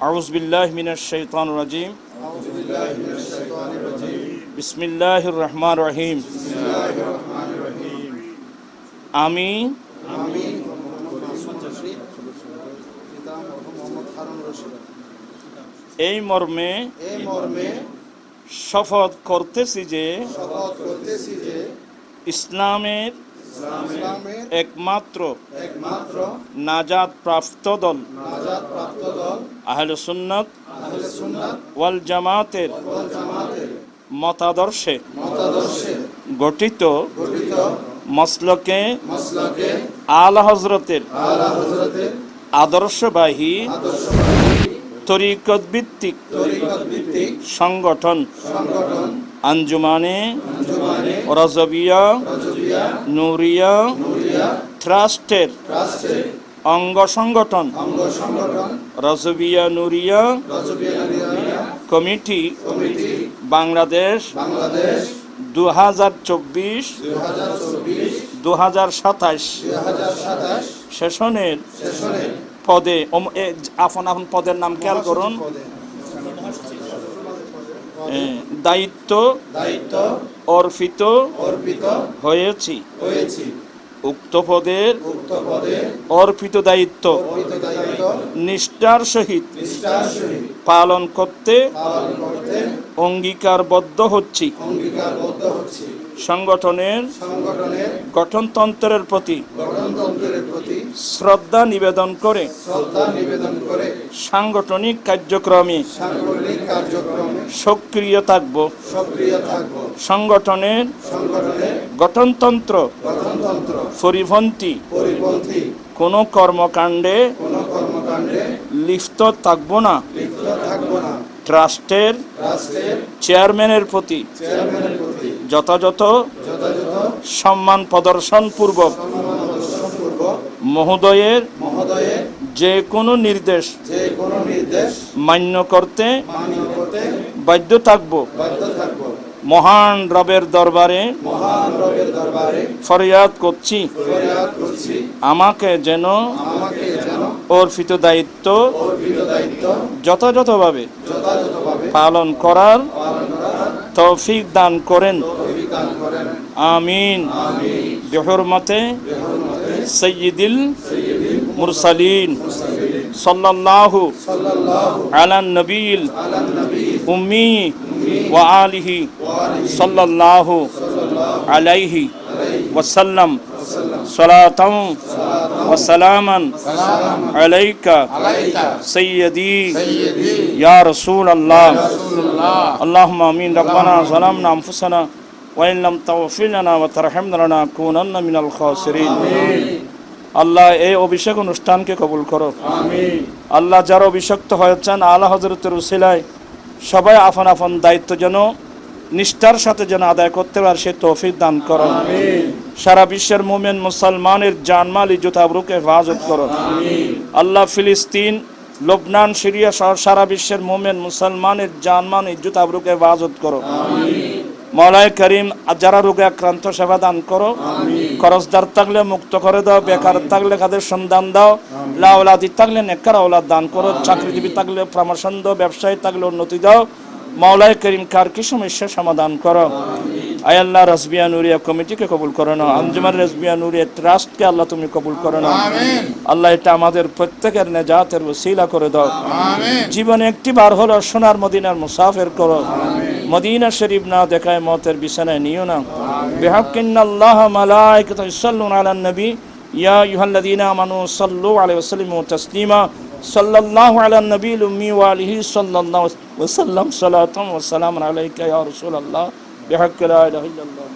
أعوذ بالله من الشيطان الرجيم بسم الله الرحمن الرحيم আমি এই মর্মে এই মর্মে শপথ করতেছি যে শপথ করতেছি যে ইসলামের ইসলামের একমাত্র একমাত্র নাজাত প্রাপ্ত দল আহলে সুন্নত ওয়াল জামাতের মতাদর্শে গঠিত মসলকে আলা হজরতের আদর্শবাহী তরিকত ভিত্তিক সংগঠন আঞ্জুমানে রাজবিয়া নুরিয়া ট্রাস্টের অঙ্গ সংগঠন রজবিয়া নুরিয়া কমিটি বাংলাদেশ দু হাজার চব্বিশ দু হাজার সাতাশ 2027 সেশনের পদে আপন আপন পদের নাম খেয়াল করুন। দায়িত্ব দায়িত্ব অর্পিত অর্পিত হয়েছি। হয়েছি। উক্ত পদের অর্পিত দায়িত্ব নিষ্ঠার সহিত পালন করতে অঙ্গীকারবদ্ধ হচ্ছি। সংগঠনের সংগঠনের গঠনতন্ত্রের প্রতি শ্রদ্ধা নিবেদন করে। সাংগঠনিক কার্যক্রমে সক্রিয় থাকব। সংগঠনের গঠনতন্ত্র পরিপন্থী কোনো কর্মকাণ্ডে লিপ্ত থাকব না। ট্রাস্টের চেয়ারম্যানের প্রতি যথাযথ সম্মান প্রদর্শন পূর্বক মহোদয়ের যে কোনো নির্দেশ যে কোনো নির্দেশ মান্য করতে মান্য করতে বাধ্য থাকব। বাধ্য থাকব। মহান রবের দরবারে মহান রবের দরবারে ফরিয়াদ করছি। আমাকে যেন আমাকে যেন অর্পিত দায়িত্ব যথাযথভাবে যথাযথভাবে পালন করার তৌফিক দান করেন। তৌফিক দান করেন। আমিন। আমিন। বিহরমতে سيد المرسلين صلى الله على النبي الأمي وآله صلى الله عليه وسلم. صلاة وسلاما عليك سيدي يا رسول الله. اللهم آمين. ربنا ظلمنا أنفسنا ওয়াইন লাম তাওফিলানা ওয়া তারহামনা কুনান্না মিনাল খাসিরিন আল্লাহ এই অভিষেক অনুষ্ঠানকে কবুল করো। আল্লাহ যারা অভিষেক্ত হয়েছেন আল্লাহ হজরতের উসিলায় সবাই আফান আফান দায়িত্ব যেন নিষ্ঠার সাথে যেন আদায় করতে পারে সে তৌফিক দান করো। সারা বিশ্বের মোমেন মুসলমানের জানমাল ইজুতাবরুকে হেফাজত করো। আল্লাহ ফিলিস্তিন লোবনান সিরিয়া সহ সারা বিশ্বের মোমেন মুসলমানের জানমান ইজুতাবরুকে আবরুকে হেফাজত করো। মৌলাই করিম যারা রোগে আক্রান্ত সেবা দান করো। খরচদার থাকলে মুক্ত করে দাও বেকার থাকলে কাদের সন্ধান দাও। লাউলাদি থাকলে নেকার আওলাদ দান করো। চাকরিজীবী থাকলে প্রমোশন দাও ব্যবসায়ী থাকলে উন্নতি দাও। মাওলাই করিম কার কি সমস্যা সমাধান করো। আয় আল্লাহ রসবিয়া নুরিয়া কমিটিকে কবুল করে নাও আঞ্জুমান রসবিয়া নুরিয়া ট্রাস্টকে আল্লাহ তুমি কবুল করে আমিন। আল্লাহ এটা আমাদের প্রত্যেকের নেজাতের ওসিলা করে দাও। জীবনে একটি বার হলো সোনার মদিনার মুসাফির করো। মদিনা শরীফ না দেখায় মতের বিছানায় নিও না বিহাক্কিন আল্লাহ মালাইকাতু ইসাল্লুনা আলান নবী ইয়া আইয়ুহাল্লাযীনা আমানু সাল্লু আলাইহি ওয়াসাল্লিমু তাসলিমা সাল্লাল্লাহু আলান নবীল উম্মি ওয়া আলিহি সাল্লাল্লাহু ওয়া সাল্লাম সালাতাম ওয়া সালামান আলাইকা ইয়া রাসূলুল্লাহ বিহাক্কি লা ইলাহা ইল্লাল্লাহ